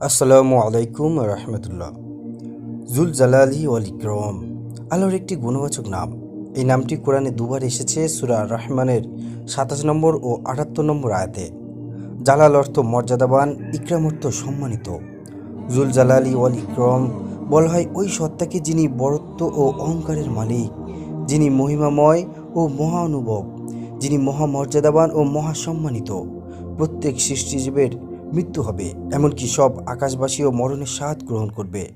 আসসালামু আলাইকুম রহমতুল্লাহ। জুল জালালি ওয়াল আল্লাহর একটি গুণবাচক নাম। এই নামটি কোরআনে দুবার এসেছে সুরা রহমানের সাতাশ নম্বর ও আটাত্তর নম্বর আয়াতে। জালাল অর্থ মর্যাদাবান, ইকরাম অর্থ সম্মানিত। জুল জালালি ওয়াল ইকরম বলা হয় ওই সত্তাকে যিনি বরত্ব ও অহংকারের মালিক, যিনি মহিমাময় ও মহানুভব যিনি মহামর্যাদাবান ও মহাসম্মানিত প্রত্যেক সৃষ্টিজীবের মৃত্যু হবে, এমনকি সব আকাশবাসীও মরণের স্বাদ গ্রহণ করবে।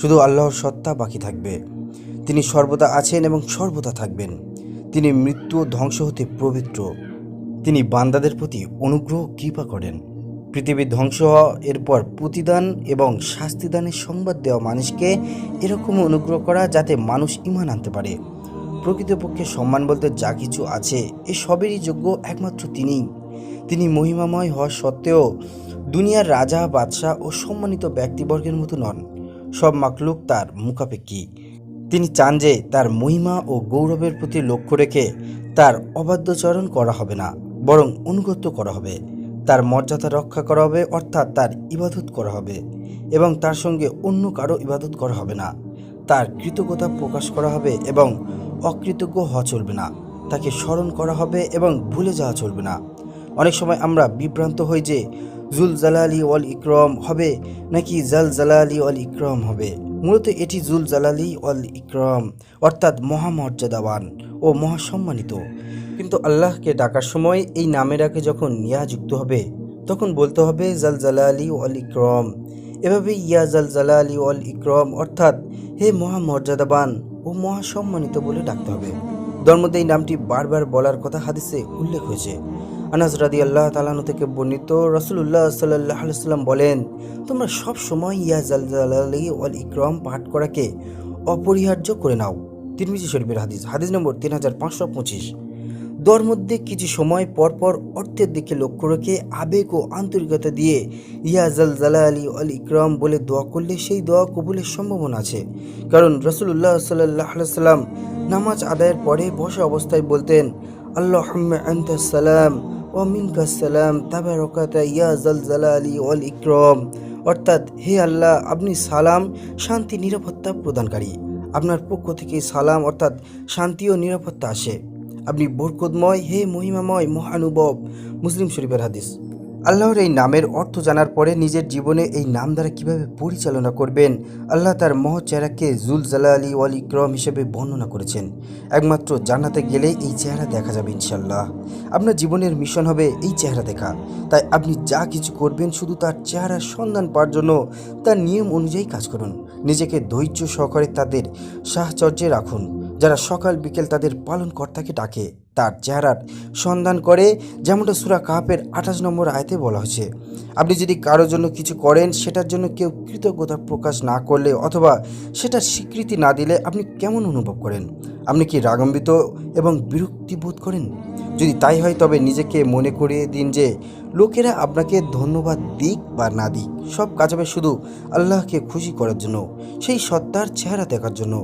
শুধু আল্লাহর সত্তা বাকি থাকবে। তিনি সর্বদা আছেন এবং সর্বদা থাকবেন। তিনি মৃত্যু ও ধ্বংস হতে পবিত্র। তিনি বান্দাদের প্রতি অনুগ্রহ কৃপা করেন। পৃথিবী ধ্বংস হওয়া, এরপর প্রতিদান এবং শাস্তিদানের সংবাদ দেওয়া মানুষকে এরকম অনুগ্রহ করা যাতে মানুষ ইমান আনতে পারে। প্রকৃতপক্ষে সম্মান বলতে যা কিছু আছে, এ সবেরই যোগ্য একমাত্র তিনিই। তিনি মহিমাময় হওয়া সত্ত্বেও দুনিয়ার রাজা, বাদশাহ ও সম্মানিত ব্যক্তিবর্গের মতো নন। সব মাকলুক তার মুখাপেক্ষী। তিনি চান যে তার মহিমা ও গৌরবের প্রতি লক্ষ্য রেখে তার অবাধ্যচরণ করা হবে না, বরং অনুগত্য করা হবে। তার মর্যাদা রক্ষা করা হবে, অর্থাৎ তার ইবাদত করা হবে, এবং তার সঙ্গে অন্য কারও ইবাদত করা হবে না। তার কৃতজ্ঞতা প্রকাশ করা হবে এবং অকৃতজ্ঞ হওয়া চলবে না। তাকে স্মরণ করা হবে এবং ভুলে যাওয়া চলবে না। অনেক সময় আমরা বিভ্রান্ত হই যে জুল জালালি ওয়াল ইকরম হবে নাকি জাল জালালি ওয়াল ইকরম হবে? মূলত এটি জুল জালালি ওয়াল ইকরম, অর্থাৎ মহামর্যাদাবান ও মহাসম্মানিত। কিন্তু আল্লাহকে ডাকার সময় এই নামের আগে যখন ইয়া যুক্ত হবে, তখন বলতে হবে জাল জালালি ওয়াল ইকরম। এভাবে ইয়া জাল জালালি ওয়াল ইকরম, অর্থাৎ হে মহামর্যাদাবান ও মহাসম্মানিত বলে ডাকতে হবে। ধর্মতে এই নামটি বারবার বলার কথা হাদিসে উল্লেখ হয়েছে। আনাস রাদি আল্লাহ তালানু থেকে বর্ণিত রসুল্লাহ সাল্লাহ সাল্লাম বলেন, তোমরা সব সময় ইয়া জাল জালালি ওয়াল ইকরম পাঠ করাকে অপরিহার্য করে নাও। তিরমিজি শরীফের হাদিস হাদিস নম্বর তিন হাজার পাঁচশো পঁচিশ। দোয়ার মধ্যে কিছু সময় পরপর অর্থের দিকে লক্ষ্য রেখে আবেগ ও আন্তরিকতা দিয়ে ইয়া জাল জালা আলী আল ইকরাম বলে দোয়া করলে সেই দোয়া কবুলের সম্ভাবনা আছে। কারণ রসুল্লাহ সাল্লাহ সাল্লাম নামাজ আদায়ের পরে বসা অবস্থায় বলতেন আল্লাহ সালাম ও মিনকাসালাম তাবারকাতা, ইয়া আলী অল ইকরম। অর্থাৎ, হে আল্লাহ, আপনি সালাম, শান্তি, নিরাপত্তা প্রদানকারী। আপনার পক্ষ থেকে সালাম, অর্থাৎ শান্তি ও নিরাপত্তা আসে। আপনি বরকতময়, হে মহিমাময়, মহানুভব, মুসলিম শরীফের হাদিস। আল্লাহর এই নামের অর্থ জানার পরে নিজের জীবনে এই নাম দ্বারা কীভাবে পরিচালনা করবেন? আল্লাহ তার মহৎ চেহারাকে জুল জালা আলী ওয়াল ইকরম হিসেবে বর্ণনা করেছেন। একমাত্র জান্নাতে গেলে এই চেহারা দেখা যাবে ইনশাল্লাহ আপনার জীবনের মিশন হবে এই চেহারা দেখা। তাই আপনি যা কিছু করবেন শুধু তার চেহারার সন্ধান পাওয়ার জন্য, তার নিয়ম অনুযায়ী কাজ করুন। নিজেকে ধৈর্য সহকারে তাদের সাহচর্যে রাখুন। যারা সকাল বিকেল তাদের পালনকর্তাকে ডাকে তার চেহারার সন্ধান করে, যেমনটা সুরা কাহাপের আঠাশ নম্বর আয়তে বলা হয়েছে। আপনি যদি কারোর জন্য কিছু করেন, সেটার জন্য কেউ কৃতজ্ঞতা প্রকাশ না করলে অথবা সেটার স্বীকৃতি না দিলে আপনি কেমন অনুভব করেন? আপনি কি রাগান্বিত এবং বিরক্তি বোধ করেন? যদি তাই হয়, তবে নিজেকে মনে করিয়ে দিন যে, লোকেরা আপনাকে ধন্যবাদ দিক বা না দিক, সব কাজ হবে শুধু আল্লাহকে খুশি করার জন্য, সেই সত্তার চেহারা দেখার জন্য।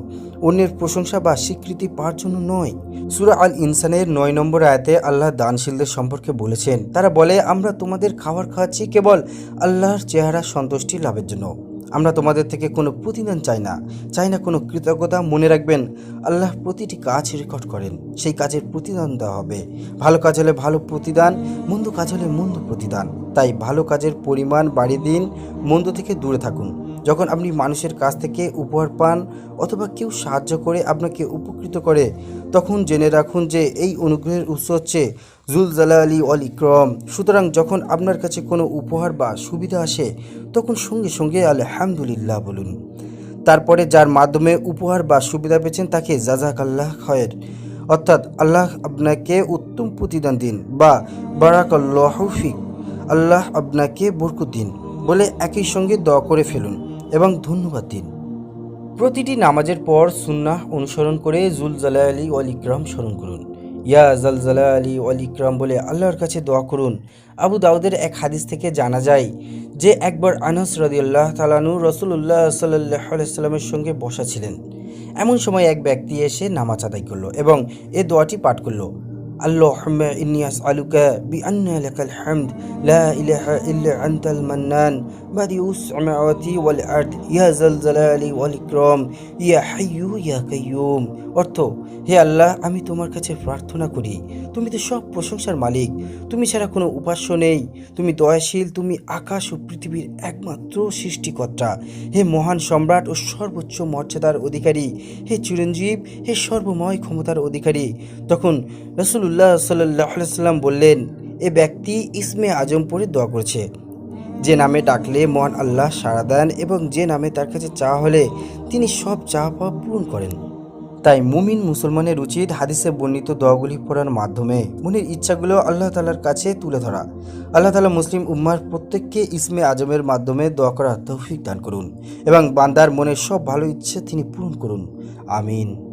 অন্যের প্রশংসা বা স্বীকৃতি পাওয়ার জন্য নয়। সুরা আল ইনসানের নয় নম্বর আয়াতে আল্লাহ দানশীলদের সম্পর্কে বলেছেন। তারা বলে, আমরা তোমাদের খাবার খাওয়াচ্ছি কেবল আল্লাহর চেহারা সন্তুষ্টি লাভের জন্য। আমরা তোমাদের থেকে কোনো প্রতিদান চাই না। চাই না কোনো কৃতজ্ঞতা। মনে রাখবেন, আল্লাহ প্রতিটি কাজ রেকর্ড করেন। সেই কাজের প্রতিদান দেওয়া হবে। ভালো কাজ হলে ভালো প্রতিদান, মন্দ কাজ হলে মন্দ প্রতিদান। তাই ভালো কাজের পরিমাণ বাড়িয়ে দিন, মন্দ থেকে দূরে থাকুন। যখন আপনি মানুষের কাছ থেকে উপহার পান অথবা কেউ সাহায্য করে আপনাকে উপকৃত করে, তখন জেনে রাখুন যে এই অনুগ্রহের উৎস হচ্ছে জুল আলী অল ইকরম। সুতরাং যখন আপনার কাছে কোনো উপহার বা সুবিধা আসে, তখন সঙ্গে সঙ্গে আলহামদুলিল্লাহ বলুন। তারপরে যার মাধ্যমে উপহার বা সুবিধা পেয়েছেন তাকে জাজাক আল্লাহ খয়ের। অর্থাৎ আল্লাহ আপনাকে উত্তম প্রতিদান দিন বা বারাকাল্লাহফিক আল্লাহ আপনাকে বরকত দিন। বলে একই সঙ্গে দোয়া করে ফেলুন। এবং ধন্যবাদ দিন। প্রতিটি নামাজের পর সুন্নাহ অনুসরণ করে জুল জালা আলী ইকরাম স্মরণ করুন। ইয়া জাল জালা আলী ইকরাম বলে আল্লাহর কাছে দোয়া করুন। আবু দাউদের এক হাদিস থেকে জানা যায় যে একবার আনাস রদিয়াল্লাহ তালানু রসুল্লাহ সাল্লাহ সাল্লামের সঙ্গে বসা ছিলেন। এমন সময় এক ব্যক্তি এসে নামাজ আদায় করল এবং এ দোয়াটি পাঠ করল। اللهم إني أسألك بأن لك الحمد. لا إله إلا أنت المنان. بديع السماوات والأرض. يا ذا الجلال والإكرام. يا حي يا قيوم. অর্থ, হে আল্লাহ, আমি তোমার কাছে প্রার্থনা করি। তুমি তো সব প্রশংসার মালিক। তুমি ছাড়া কোনো উপাস্য নেই। তুমি দয়াশীল, তুমি আকাশ ও পৃথিবীর একমাত্র সৃষ্টিকর্তা। হে মহান সম্রাট ও সর্বোচ্চ মর্যাদার অধিকারী। হে চিরঞ্জীব, হে সর্বময় ক্ষমতার অধিকারী। তখন রসুল্লাহ সাল্লাহ সাল্লাম বললেন, এ ব্যক্তি ইসমে আজম পরে দোয়া করছে। যে নামে ডাকলে মহান আল্লাহ সাড়া দেন এবং যে নামে তার কাছে চাওয়া হলে তিনি সব চাওয়া পাওয়া পূরণ করেন। তাই মুমিন মুসলমানের উচিত হাদিসে বর্ণিত দোয়াগুলি পড়ার মাধ্যমে। মনের ইচ্ছাগুলো আল্লাহ তালার কাছে তুলে ধরা। আল্লাহ তালা মুসলিম উম্মার প্রত্যেককে ইসমে আজমের মাধ্যমে দোয়া করার তৌফিক দান করুন এবং বান্দার মনের সব ভালো ইচ্ছে তিনি পূরণ করুন। আমিন।